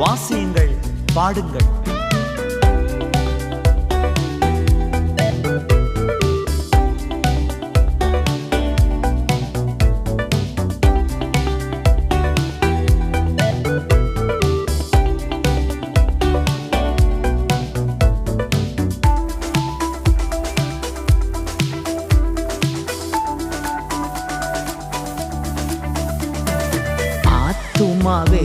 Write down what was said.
வாசியுங்கள் பாடுங்கள். ஆத்துமாவே